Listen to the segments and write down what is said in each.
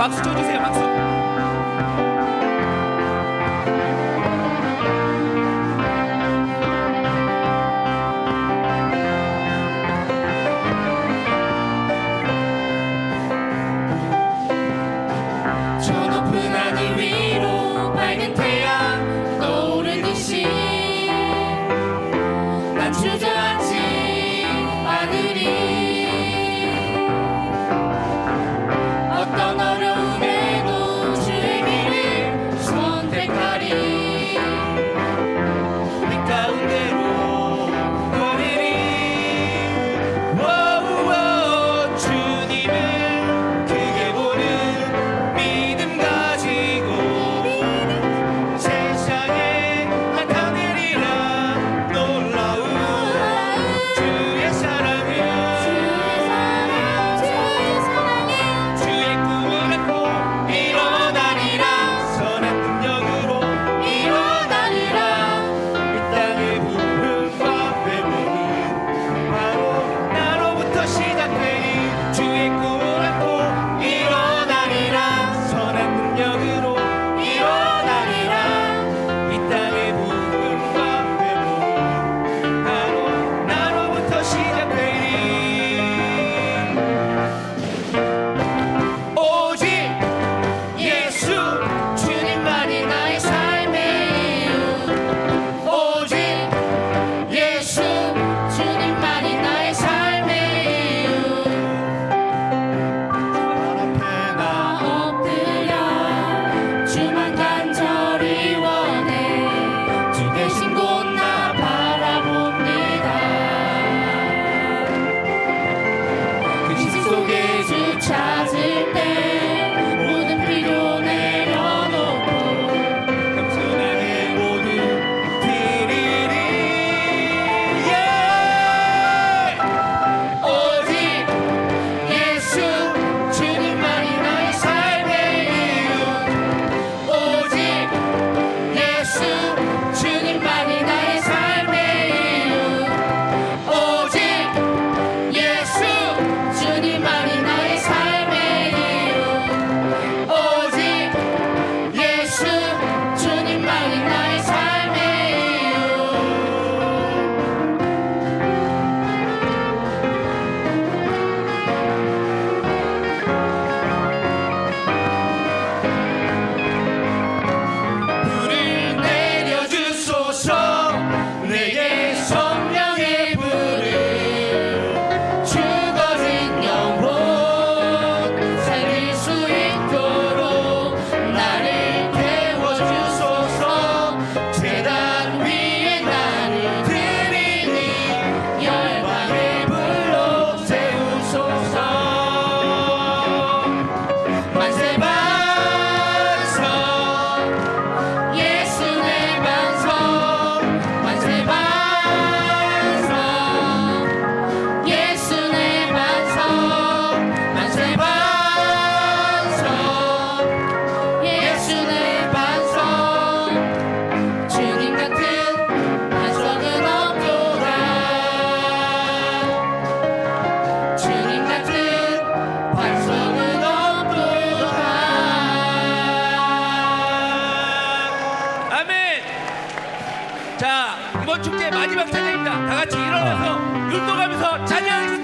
Backstage 자 이번 축제 마지막 찬양입니다. 다 같이 일어나서 율동하면서 찬양하겠습니다.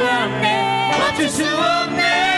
주시옵네. 주시옵네.